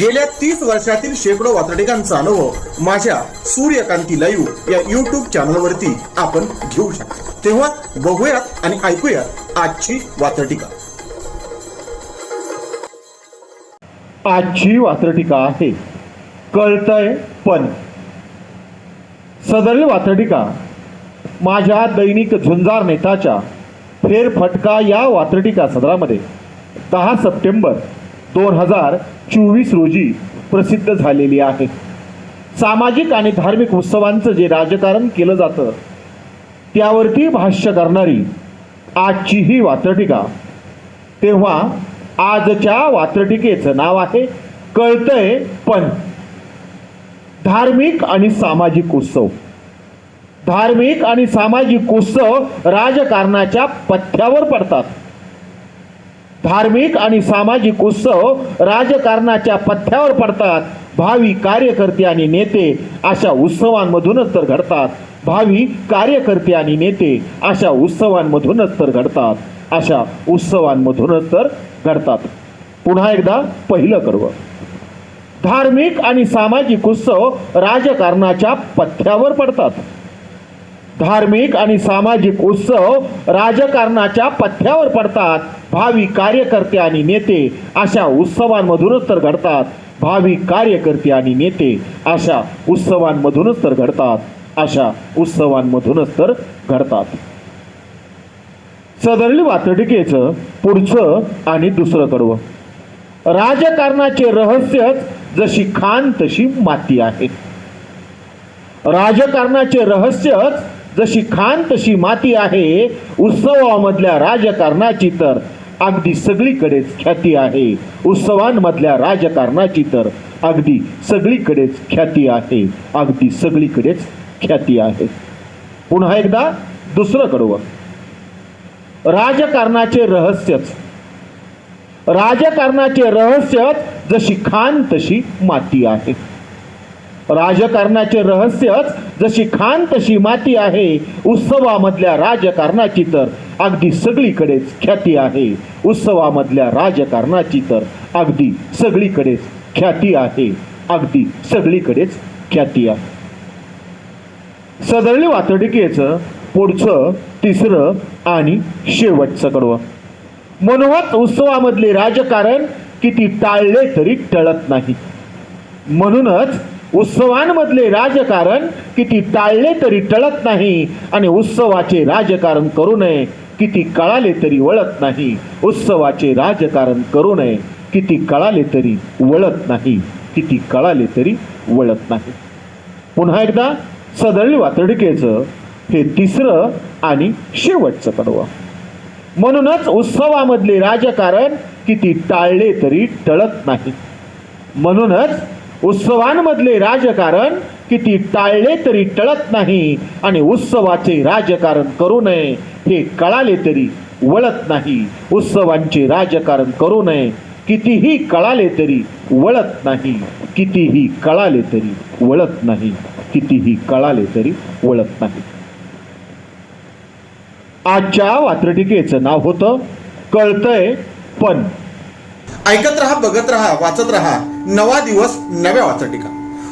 गेल्या तीस वर्षातील शेकडो वातडिकांचा अनुभव माझ्या सूर्यकांती लाईव्ह या युट्यूब चॅनलवरती आपण घेऊ शकतो. तेव्हा बघूयात आणि ऐकूयात आजची वातडिका आजची वात्रटिका आहे. कळतंय पण. सदरील वात्रटिका. माझ्या दैनिक झुंजार नेताच्या फेरफटका या वात्रटिका सदरामध्ये. दहा सप्टेंबर दोन हजार चोवीस रोजी प्रसिद्ध झालेली आहे. सामाजिक आणि धार्मिक उत्सवांचं जे राजकारण केलं जातं त्यावरती भाष्य करणारी आजची ही वात्रटिका. तेव्हा आजच्या वात्रटिकेचं नाव आहे कळतंय पण. धार्मिक आणि सामाजिक उत्सव. धार्मिक आणि सामाजिक उत्सव राजकारणाच्या पथ्यावर पडतात. धार्मिक आणि सामाजिक उत्सव राजकारणाच्या पथ्यावर पडतात. भावी कार्यकर्ते आणि नेते अशा उत्सवांमधूनच तर घडतात. भावी कार्यकर्ते आणि नेते अशा उत्सवांमधूनच तर घडतात. अशा उत्सवांमधूनच तर घडतात. पुन्हा एकदा पहिलं कर्व. धार्मिक आणि सामाजिक उत्सव राजकारणाच्या पथ्यावर पडतात. धार्मिक आणि सामाजिक उत्सव राजकारणाच्या पथ्यावर पडतात. भावी कार्यकर्ते आणि नेते अशा उत्सवांमधूनच तर घडतात. भावी कार्यकर्ते आणि नेते अशा उत्सवांमधूनच तर घडतात. अशा उत्सवांमधूनच तर घडतात. सदरली वातडिकेचं पुढचं आणि दुसरं कडवं. राजकारणाचे रहस्यच जशी खान तशी माती आहे. राजकारणाचे रहस्यच जशी खान तशी माती आहे उत्सवामधल्या राजकारणाची तर अगदी सगळीकडेच ख्याती आहे. उत्सवांमधल्या राजकारणाची तर अगदी सगळीकडेच ख्याती आहे. अगदी सगळीकडेच ख्याती आहे. पुन्हा एकदा दुसरं कडवं राजकारणाचे रहस्यच. राजकारणाचे रहस्यच जशी खान तशी माती आहे. राजकारणाचे रहस्यच जशी खान तशी माती आहे उत्सवामधल्या राजकारणाची तर अगदी सगळीकडेच ख्याती आहे. उत्सवामधल्या राजकारणाची तर अगदी सगळीकडेच ख्याती आहे. अगदी सगळीकडेच ख्याती आहे. सदळली वातडिकेचं पुढचं तिसरं आणि शेवटचं कडवं. मनोहत उत्सवामधले राजकारण किती टाळले तरी टळत नाही. म्हणूनच उत्सवांमधले राजकारण किती टाळले तरी टळत नाही आणि उत्सवाचे राजकारण करू नये किती कळाले तरी वळत नाही. उत्सवाचे राजकारण करू नये किती कळाले तरी वळत नाही किती कळाले तरी वळत नाही. पुन्हा एकदा सदळी वातडकेचं हे तिसरं आणि शेवटचं कडवं म्हणूनच उत्सवामधले राजकारण किती टाळले तरी टळत नाही. म्हणूनच उत्सवांमधले राजकारण किती टाळले तरी टळत नाही आणि उत्सवाचे राजकारण करू नये हे कळाले तरी वळत नाही. उत्सवांचे राजकारण करू नये. कितीही कळाले तरी वळत नाही. कितीही कळाले तरी वळत नाही. कितीही कळाले तरी वळत नाही. आजच्या वात्रटिकेचं नाव होतं कळतंय पण. ऐकत रहा बघत रहा वाचत रहा. नवा दिवस नव्या वाचा टीका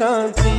सूर्यकांती सूर्यकांती